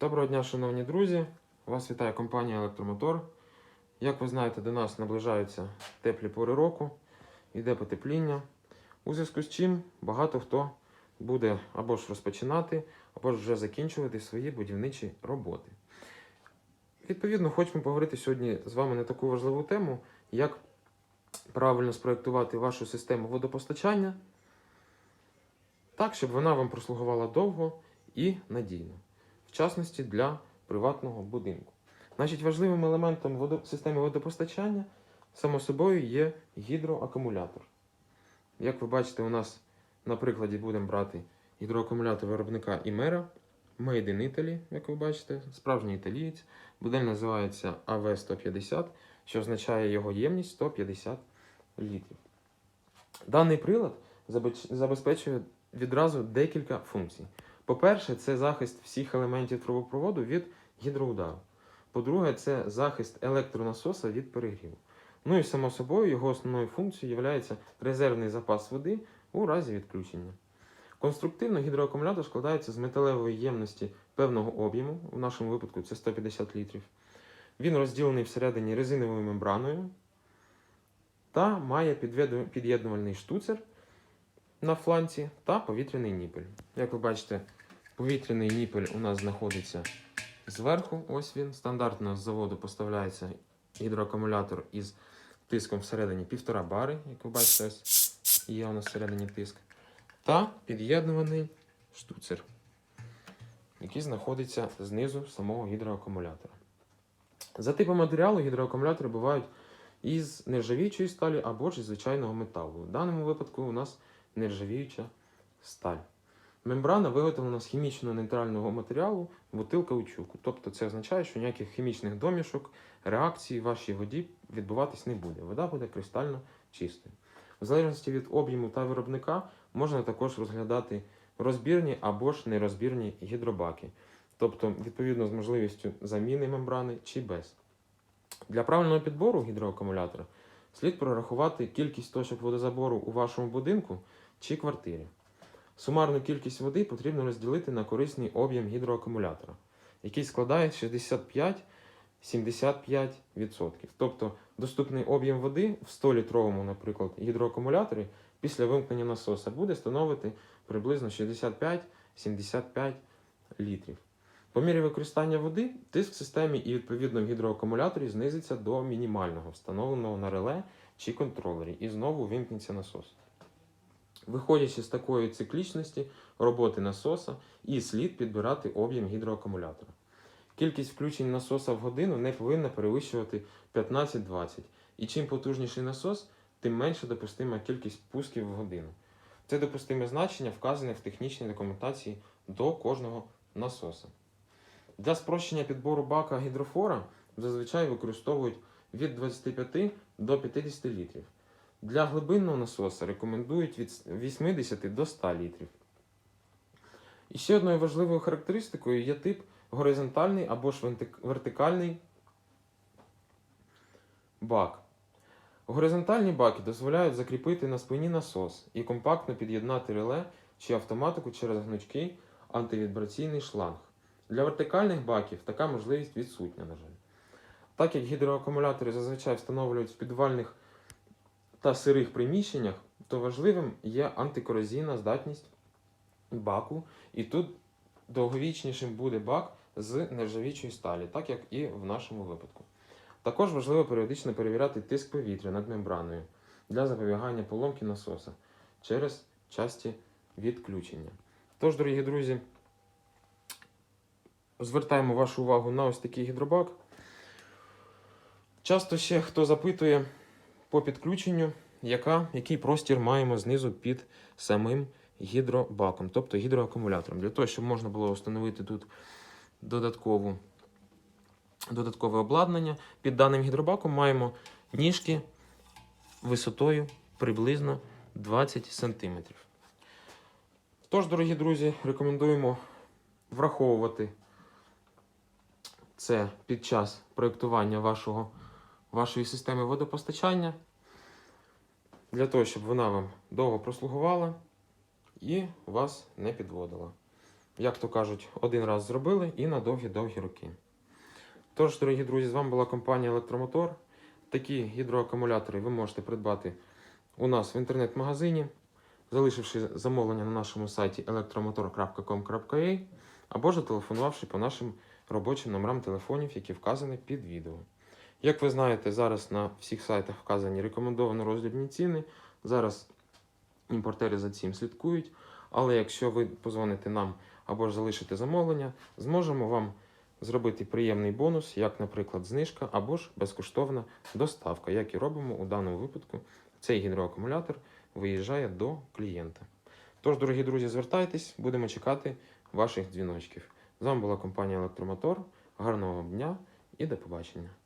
Доброго дня, шановні друзі! Вас вітає компанія Електромотор. Як ви знаєте, до нас наближаються теплі пори року, йде потепління. У зв'язку з чим багато хто буде або ж розпочинати, або ж вже закінчувати свої будівничі роботи. Відповідно, хочемо поговорити сьогодні з вами на таку важливу тему, як правильно спроектувати вашу систему водопостачання так, щоб вона вам прослугувала довго і надійно, в частності для приватного будинку. Значить, важливим елементом водо... системи водопостачання, само собою, є гідроакумулятор. Як ви бачите, у нас на прикладі будемо брати гідроакумулятор виробника Імера, Made in Italy, як ви бачите, справжній італієць. Модель називається AV150, що означає його ємність 150 літрів. Даний прилад забезпечує відразу декілька функцій. По-перше, це захист всіх елементів трубопроводу від гідроудару. По-друге, це захист електронасоса від перегріву. Ну і само собою його основною функцією є резервний запас води у разі відключення. Конструктивно гідроакумулятор складається з металевої ємності певного об'єму, в нашому випадку це 150 літрів. Він розділений всередині резиновою мембраною та має під'єднувальний штуцер на фланці та повітряний ніпель. Як ви бачите, повітряний ніпель у нас знаходиться зверху. Ось він. Стандартно з заводу поставляється гідроакумулятор із тиском всередині 1,5 бари. Як ви бачите, ось є у нас всередині тиск. Та під'єднуваний штуцер, який знаходиться знизу самого гідроакумулятора. За типом матеріалу гідроакумулятори бувають із нержавіючої сталі або ж із звичайного металу. В даному випадку у нас нержавіюча сталь. Мембрана виготовлена з хімічно нейтрального матеріалу бутил каучуку. Тобто це означає, що ніяких хімічних домішок, реакцій в вашій воді відбуватись не буде. Вода буде кристально чистою. В залежності від об'єму та виробника можна також розглядати розбірні або ж нерозбірні гідробаки, тобто відповідно з можливістю заміни мембрани чи без. Для правильного підбору гідроакумулятора слід прорахувати кількість точок водозабору у вашому будинку чи квартирі. Сумарну кількість води потрібно розділити на корисний об'єм гідроакумулятора, який складає 65-75%. Тобто доступний об'єм води в 100-літровому, наприклад, гідроакумуляторі після вимкнення насоса буде становити приблизно 65-75 літрів. По мірі використання води тиск в системі і відповідно в гідроакумуляторі знизиться до мінімального, встановленого на реле чи контролері, і знову вимкнеться насос. Виходячи з такої циклічності роботи насоса, і слід підбирати об'єм гідроакумулятора. Кількість включень насоса в годину не повинна перевищувати 15-20, і чим потужніший насос, тим менша допустима кількість пусків в годину. Це допустиме значення вказане в технічній документації до кожного насоса. Для спрощення підбору бака гідрофора зазвичай використовують від 25 до 50 літрів. Для глибинного насоса рекомендують від 80 до 100 літрів. І ще одною важливою характеристикою є тип горизонтальний або ж вертикальний бак. Горизонтальні баки дозволяють закріпити на спині насос і компактно під'єднати реле чи автоматику через гнучкий антивібраційний шланг. Для вертикальних баків така можливість відсутня, на жаль. Так як гідроакумулятори зазвичай встановлюють в підвальних та сирих приміщеннях, то важливим є антикорозійна здатність баку, і тут довговічнішим буде бак з нержавічої сталі, так як і в нашому випадку. Також важливо періодично перевіряти тиск повітря над мембраною для запобігання поломки насоса через часті відключення. Тож, дорогі друзі, звертаємо вашу увагу на ось такий гідробак. Часто ще хто запитує по підключенню, яка, який простір маємо знизу під самим гідробаком, тобто гідроакумулятором. Для того, щоб можна було встановити тут додаткову, додаткове обладнання, під даним гідробаком маємо ніжки висотою приблизно 20 см. Тож, дорогі друзі, рекомендуємо враховувати це під час проєктування вашого, вашої системи водопостачання, для того, щоб вона вам довго прослугувала і вас не підводила. як то кажуть, один раз зробили і на довгі-довгі роки. Тож, дорогі друзі, з вами була компанія Електромотор. Такі гідроакумулятори ви можете придбати у нас в інтернет-магазині, залишивши замовлення на нашому сайті electromotor.com.ua або ж зателефонувавши по нашим робочим номерам телефонів, які вказані під відео. Як ви знаєте, зараз на всіх сайтах вказані рекомендовані роздрібні ціни. Зараз імпортери за цим слідкують. Але якщо ви позвоните нам або ж залишите замовлення, зможемо вам зробити приємний бонус, як, наприклад, знижка або ж безкоштовна доставка, як і робимо у даному випадку. Цей гідроакумулятор виїжджає до клієнта. Тож, дорогі друзі, звертайтесь, будемо чекати ваших дзвіночків. З вами була компанія Електромотор. Гарного дня і до побачення!